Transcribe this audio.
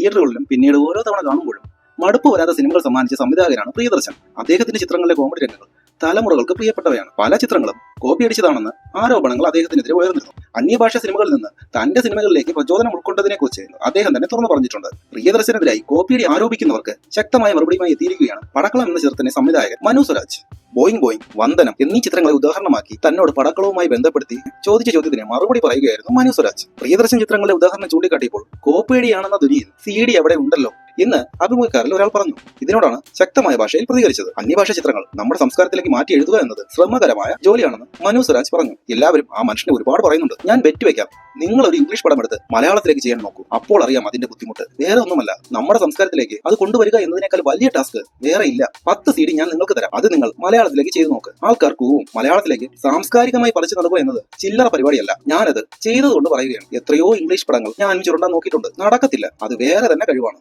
തിയേറ്ററുകളിലും പിന്നീട് ഓരോ തവണ കാണുമ്പോഴും മടുപ്പ് വരാത്ത സിനിമകൾ സമ്മാനിച്ച സംവിധായകനാണ് പ്രിയദർശൻ. അദ്ദേഹത്തിന്റെ ചിത്രങ്ങളിലെ കോമഡി രംഗങ്ങൾ തലമുറകൾക്ക് പ്രിയപ്പെട്ടവയാണ്. പല ചിത്രങ്ങളും കോപ്പി കോപ്പിയടിച്ചതാണെന്ന് ആരോപണങ്ങൾ അദ്ദേഹത്തിനെതിരെ ഉയർന്നിരുന്നു. അന്യഭാഷ സിനിമകളിൽ നിന്ന് തന്റെ സിനിമകളിലേക്ക് പ്രചോദനം ഉൾക്കൊണ്ടതിനെ കുറിച്ച് അദ്ദേഹം തന്നെ തുറന്നു പറഞ്ഞിട്ടുണ്ട്. പ്രിയദർശനെതിരായി കോപ്പിയടി ആരോപിക്കുന്നവർക്ക് ശക്തമായ മറുപടിയുമായി എത്തിയിരിക്കുകയാണ് പടക്കളം എന്ന ചിത്രത്തിന്റെ സംവിധായകൻ മനു സ്വരാജ്. ബോയിങ് ബോയിങ് വന്ദനം എന്നീ ചിത്രങ്ങളെ ഉദാഹരണമാക്കി തന്നോട് പടക്കളവുമായി ബന്ധപ്പെടുത്തി ചോദിച്ച ചോദ്യത്തിന് മറുപടി പറയുകയായിരുന്നു മനു സ്വരാജ് പ്രിയദർശൻ ചിത്രങ്ങളുടെ ഉദാഹരണം ചൂണ്ടിക്കാട്ടിയപ്പോൾ കോപ്പേടിയാണെന്ന ദുരിയിൽ സി ഡി അവിടെ ഉണ്ടല്ലോ. എന്ന് അഭിമുഖക്കാരിൽ ഒരാൾ പറഞ്ഞു. ഇതിനോടാണ് ശക്തമായ ഭാഷയിൽ പ്രതികരിച്ചത്. അന്യഭാഷ ചിത്രങ്ങൾ നമ്മുടെ സംസ്കാരത്തിലേക്ക് മാറ്റി എഴുതുക എന്നത് ശ്രമകരമായ ജോലിയാണെന്ന് മനു സ്വരാജ് പറഞ്ഞു. എല്ലാവരും ആ മനുഷ്യനെ ഒരുപാട് പറയുന്നുണ്ട്. ഞാൻ ബെറ്റ് വെക്കാം. നിങ്ങൾ ഒരു ഇംഗ്ലീഷ് പടം എടുത്ത് മലയാളത്തിലേക്ക് ചെയ്യാൻ നോക്കൂ. അപ്പോൾ അറിയാം അതിന്റെ ബുദ്ധിമുട്ട്. വേറെ ഒന്നുമല്ല. നമ്മുടെ സംസ്കാരത്തിലേക്ക് അത് കൊണ്ടുവരിക എന്നതിനേക്കാൾ വലിയ ടാസ്ക് വേറെ ഇല്ല. പത്ത് സി ഡി ഞാൻ നിങ്ങൾക്ക് തരാം. അത് നിങ്ങൾ മലയാളത്തിലേക്ക് ചെയ്തു നോക്ക്. ആൾക്കാർ കൂവും. മലയാളത്തിലേക്ക് സാംസ്കാരികമായി പറിച്ചു നൽകുക എന്നത് ചില്ലറ പരിപാടിയല്ല. ഞാനത് ചെയ്തതുകൊണ്ട് പറയുകയാണ്. എത്രയോ ഇംഗ്ലീഷ് പടങ്ങൾ ഞാൻ ചുരുണ്ടാൻ നോക്കിയിട്ടുണ്ട്. നടക്കത്തില്ല. അത് വേറെ തന്നെ കഴിവാണ്.